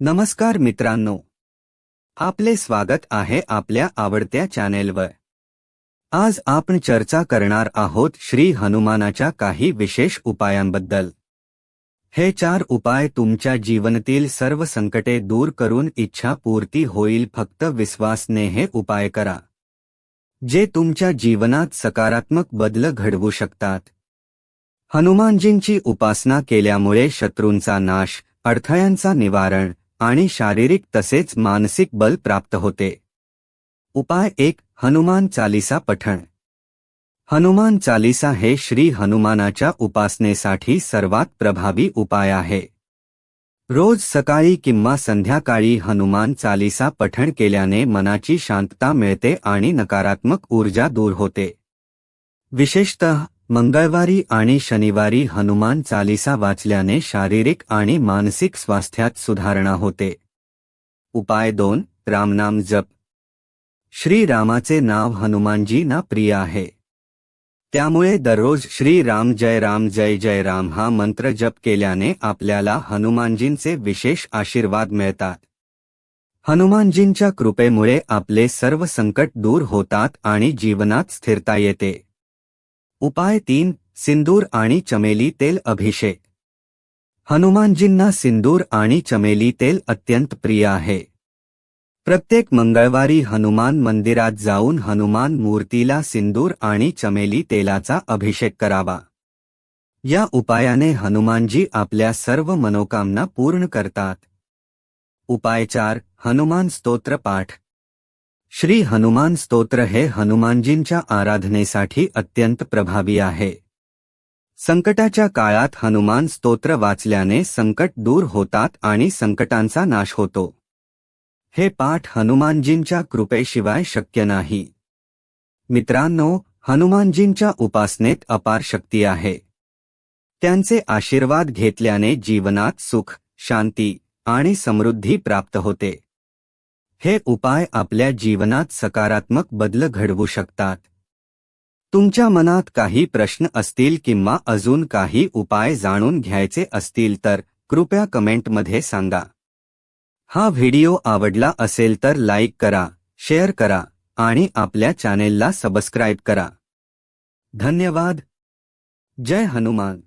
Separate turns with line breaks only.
नमस्कार मित्रांनो. आपले स्वागत आहे आपल्या आवडत्या चॅनेलवर. आज आपण चर्चा करणार आहोत श्री हनुमानाच्या काही विशेष उपायांबद्दल. हे चार उपाय तुमच्या जीवनातील सर्व संकटे दूर करून इच्छा पूर्ती होईल फक्त विश्वासने हे उपाय करा. जे तुमच्या जीवनात सकारात्मक बदल घडवू शकतात. हनुमानजींची उपासना केल्यामुळे शत्रूंचा नाश अडथळ्यांचा निवारण आणि शारीरिक तसेच मानसिक बल प्राप्त होते. उपाय एक हनुमान चालिसा पठण. हनुमान चालिसा हे श्री हनुमानाच्या उपासनेसाठी सर्वात प्रभावी उपाय आहे. रोज सकाळी किंवा संध्याकाळी हनुमान चालिसा पठण केल्याने मनाची शांतता मिळते आणि नकारात्मक ऊर्जा दूर होते. विशेषतः मंगळवारी आणि शनिवारी हनुमान चालिसा वाचल्याने शारीरिक आणि मानसिक स्वास्थ्यात सुधारणा होते. उपाय दोन रामनाम जप. श्री रामाचे नाव हनुमानजींना प्रिय आहे. त्यामुळे दररोज श्री राम जय राम जय जय राम हा मंत्र जप केल्याने आपल्याला हनुमानजींचे विशेष आशीर्वाद मिळतात. हनुमानजींच्या कृपेमुळे आपले सर्व संकट दूर होतात आणि जीवनात स्थिरता येते. उपाय तीन सिंदूर आणि चमेली तेल अभिषेक. हनुमानजींना सिंदूर आणि चमेली तेल अत्यंत प्रिय आहे. प्रत्येक मंगळवारी हनुमान मंदिरात जाऊन हनुमान मूर्तीला सिंदूर आणि चमेली तेलाचा अभिषेक करावा. या उपायाने हनुमानजी आपल्या सर्व मनोकामना पूर्ण करतात. उपाय चार हनुमान स्तोत्र पाठ. श्री हनुमान स्तोत्र हे हनुमानजींच्या आराधनेसाठी अत्यंत प्रभावी आहे. संकटाच्या काळात हनुमान स्तोत्र वाचल्याने संकट दूर होतात आणि संकटांचा नाश होतो. हे पाठ हनुमानजींच्या कृपेशिवाय शक्य नाही. मित्रांनो हनुमानजींच्या उपासनेत अपार शक्ती आहे. त्यांचे आशीर्वाद घेतल्याने जीवनात सुख शांती आणि समृद्धी प्राप्त होते. हे उपाय आपल्या जीवनात सकारात्मक बदल घडवू शकतात. तुमच्या मनात काही प्रश्न असतील किंवा अजून काही उपाय जाणून घ्यायचे असतील तर कृपया कमेंटमध्ये सांगा. हा व्हिडिओ आवडला असेल तर लाईक करा शेअर करा आणि आपल्या चॅनेलला सबस्क्राईब करा. धन्यवाद. जय हनुमान.